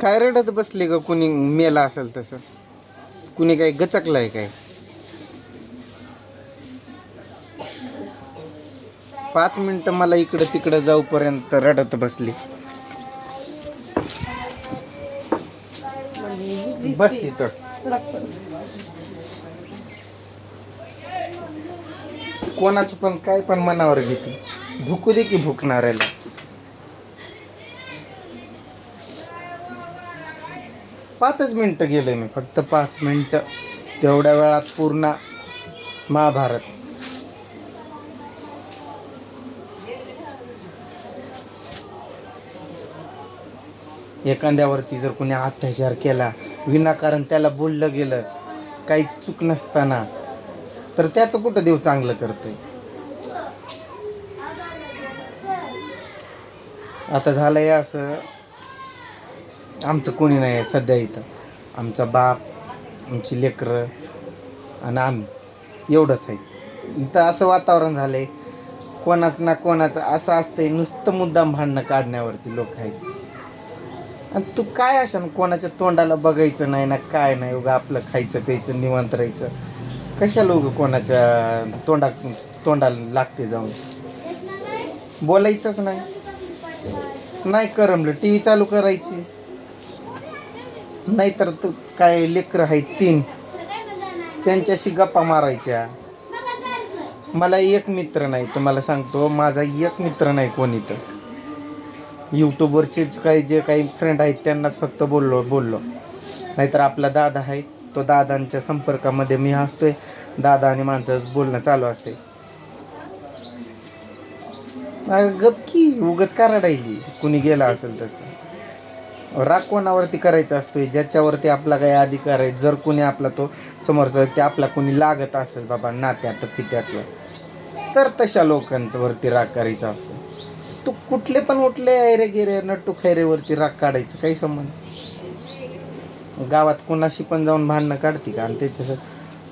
काय रडत बसले ग? कुणी मेला असेल तसं. कुणी काय गचकलाय काय? पाच मिनटं मला इकडं तिकडं जाऊपर्यंत रडत बसली. बस इथं. कोणाचं पण काय पण मनावर घेते. भुकू दे की भुकणाऱ्याला. पाचच मिनटं गेलोय मी फक्त पाच मिनटं. तेवढ्या वेळात पूर्ण महाभारत. एखाद्यावरती जर कोणी अत्याचार केला विनाकारण त्याला बोललं गेलं काही चूक नसताना तर त्याचं कुठं देव चांगलं करतंय? आता झालंय असं आमचं कोणी नाही आहे सध्या इथं. आमचा बाप आमची लेकरं आणि आम्ही. एवढंच आहे. इथं असं वातावरण झालं आहे कोणाचं ना कोणाचं असं असतंय नुसतं मुद्दाम भांडणं काढण्यावरती लोक आहेत. आणि तू काय अशा कोणाच्या तोंडाला बघायचं नाही ना काय नाही उगा आपलं खायचं प्यायचं निवांत राहायचं. कशाला उगं कोणाच्या तोंडा तोंडाला लागते जाऊन? बोलायचंच नाही. नाही करमलं टी व्ही चालू करायची. नाहीतर तू काय लेकरं आहेत तीन. त्यांच्याशी गप्पा मारायच्या. मला एक मित्र नाही तुम्हाला सांगतो माझा एक मित्र नाही कोणी तर यूट्यूबवरचेच काही जे काही फ्रेंड आहेत त्यांनाच फक्त बोललो बोललो. नाहीतर आपला दादा आहे तो दादांच्या संपर्कामध्ये मी असतोय. दादा आणि माणसाचं बोलणं चालू असते. अगं गप की उगच का रडायली कुणी गेला असेल तसं. राग कोणावरती करायचा असतोय ज्याच्यावरती आपला काही अधिकार आहे जर कोणी आपला तो समोरचा व्यक्ती आपला कोणी लागत असेल बाबा नात्यात पित्यातलं तर तशा लोकांवरती राग करायचा असतो. तू कुठले पण उठले ऐरे गिरे नट्टू खैरेवरती राग काढायचं काही संबंध गावात कोणाशी पण जाऊन भांडणं काढते का? आणि त्याच्या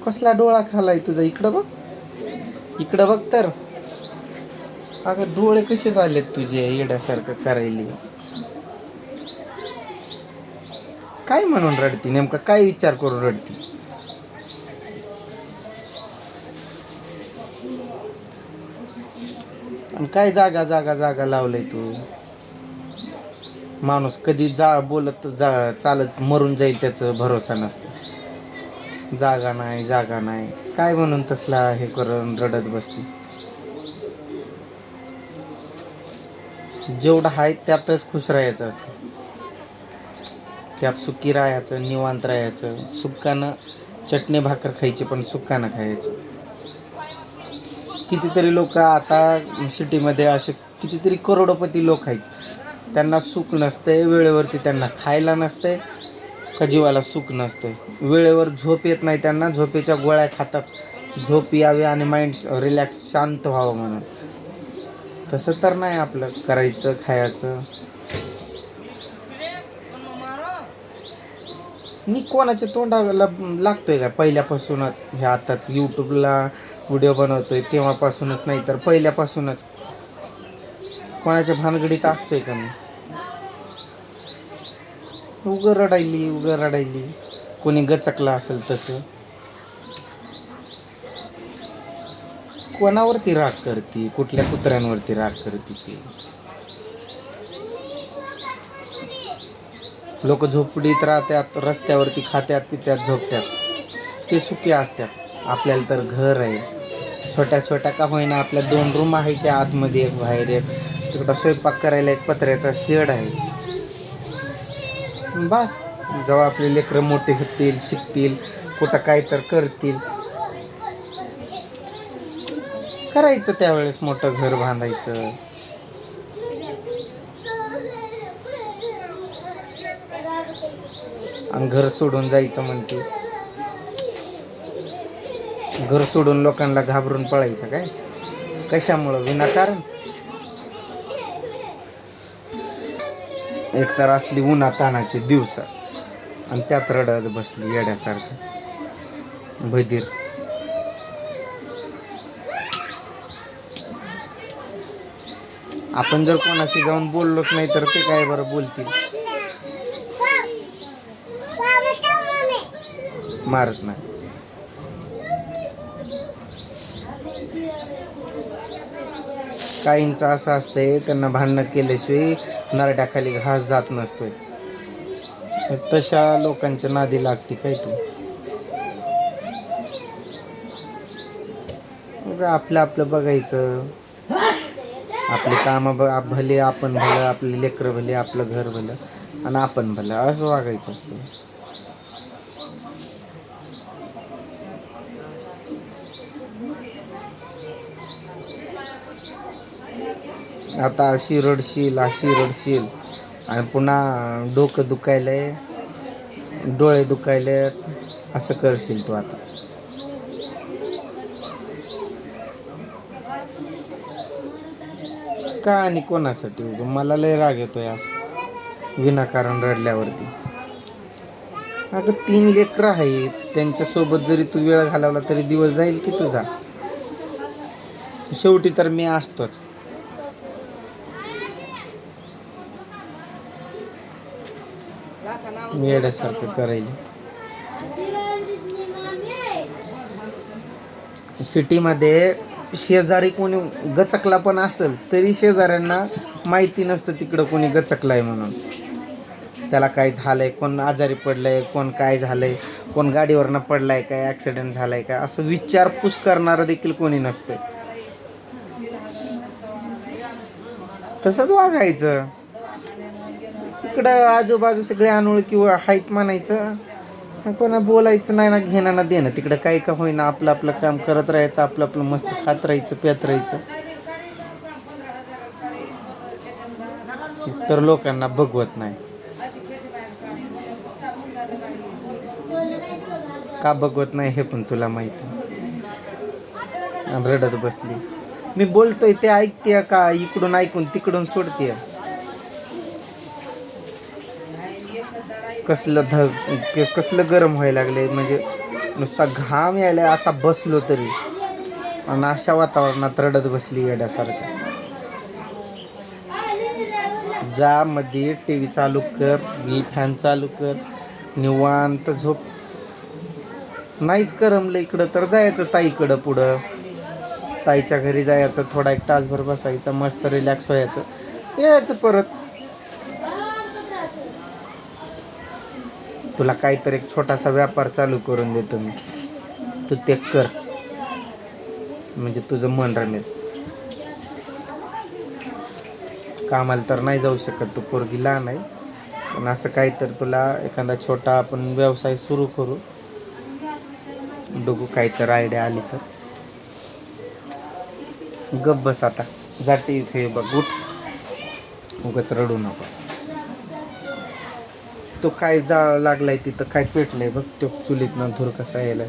कसला डोळा खालाय तुझा? इकडं बघ. इकडं बघ तर. अगं डोळे कसे झालेत तुझे येड्यासारखं करायली? काय म्हणून रडती? नेमका काय विचार करून रडती? आणि काय जागा जागा जागा लावलंय तू? माणूस कधी जा बोलत जा चालत मरून जाईल त्याचं भरोसा नसतो. जागा नाही जागा नाही. काय म्हणून तसला हे करून रडत बसते? जेवढं आहे त्यातच खुश राहायचं असतं. त्यात सुखी राहायचं निवांत राहायचं. सुक्कानं चटणी भाकर खायची पण सुक्कानं खायचं. कितीतरी लोक आता सिटीमध्ये असे कितीतरी करोडोपती लोक आहेत. त्यांना सुख नसते वेळेवरती त्यांना खायला नसते का जीवाला सुख नसते वेळेवर झोप येत नाही त्यांना झोपेच्या गोळ्या खातात. झोप यावी आणि माइंड रिलॅक्स शांत व्हावं म्हणून. तसं तर नाही आपलं करायचं खायचं. मी कोणाच्या तोंडाला लागतोय का? पहिल्यापासूनच हे आताच यूट्यूबला व्हिडिओ बनवतोय तेव्हापासूनच नाही तर पहिल्यापासूनच. कोणाच्या भानगडीत असतोय का मी? उगं रडायली उगं रडायली. कोणी गचकला असेल तसं. कोणावरती राग करते? कुठल्या कुत्र्यांवरती राग करते ती? लोक झोपडीत राहतात रस्त्यावरती खात्यात पित्यात झोपतात. ते सुखी असतात. आपल्याला तर घर आहे. छोट्या छोट्या का होईना आपल्या दोन रूम आहे त्या आतमध्ये एक बाहेर एक. तिकडं स्वयंपाक करायला एक पत्र्याचा शेड आहे. बस. जेव्हा आपले लेकरं मोठे होतील शिकतील कुठं काय तर करतील. करायचं त्यावेळेस मोठं घर बांधायचं. आणि घर सोडून जायचं म्हणते. घर सोडून लोकांना घाबरून पळायचं काय? कशामुळं? विनाकारण? एक तर असली उन्हा तानाचे दिवस आणि त्यात रडत बसली येड्यासारखं. बधीर. आपण जर कोणाशी जाऊन बोललोच नाही तर ते काय बरं बोलतील? मारत नाही. काहींचं असं असतंय त्यांना भांडणं केल्याशिवाय नरड्याखाली घास जात नसतोय. तशा लोकांच्या नादी लागते काय तू? आपलं आपलं बघायचं. आपली कामं ब भले आपण भलं आपले लेकरं भले आपलं घर भलं आणि आपण भलं असं वागायचं असतं. आता अशी रडशील अशी रडशील आणि पुन्हा डोकं दुखायलंय डोळे दुखायले असं करशील तू आता. का आणि कोणासाठी उगं? मला लय राग येतोय असं विनाकारण रडल्यावरती. अगं तीन लेकरं आहेत. त्यांच्यासोबत जरी तू वेळ घालवला तरी दिवस जाईल की तुझा? शेवटी तर मी असतोच. येड्यासारखं करायला सिटीमध्ये शेजारी कोणी गचकला पण असेल तरी शेजाऱ्यांना माहिती नसतं तिकडं कोणी गचकलाय म्हणून. त्याला काय झालंय कोण आजारी पडलंय कोण काय झालंय कोण गाडीवरनं पडलाय काय ॲक्सिडेंट झालाय काय असं विचारपूस करणारं देखील कोणी नसतं तसंच वागायचं. इकडं आजूबाजू सगळे अनोळखी व हाईत म्हणायचं. कोणा बोलायचं नाही ना घेणं ना देणं. तिकडं काही का होईना आपलं आपलं काम करत राहायचं आपलं आपलं मस्त खात राहायचं प्यात राहायचं. तर लोकांना बघवत नाही. का बघवत नाही हे पण तुला माहिती. रडत बसली. मी बोलतोय ते ऐकते का? इकडून ऐकून तिकडून सोडते कसलं धग कसलं गरम व्हायला लागले म्हणजे नुसता घाम यायला असा बसलो तरी. आणि अशा वातावरणात रडत बसली येड्यासारखं. ज्यामध्ये टी व्ही चालू कर फॅन चालू कर निवांत झोप. नाहीच करमलं इकडं तर जायचं ताईकडं पुढं. ताईच्या घरी जायचं थोडा एक तासभर बसायचं मस्त रिलॅक्स व्हायचं. यायचं परत. तुला काहीतरी एक छोटासा व्यापार चालू करून देतो मी तू ते कर. म्हणजे तुझं मन रमेल. कामाला तर नाही जाऊ शकत तू पोरगी लहान आहे. पण असं काही तर तुला एखादा छोटा आपण व्यवसाय सुरू करू. बघू काहीतरी आयडिया आली तर. गप बस आता. जाते इथे बघ उठ. उगाच रडू नको. तो काय जाळ लागलाय तिथं काय पेटलंय बघ तो चुलीतनं धूर कसा यायलाय.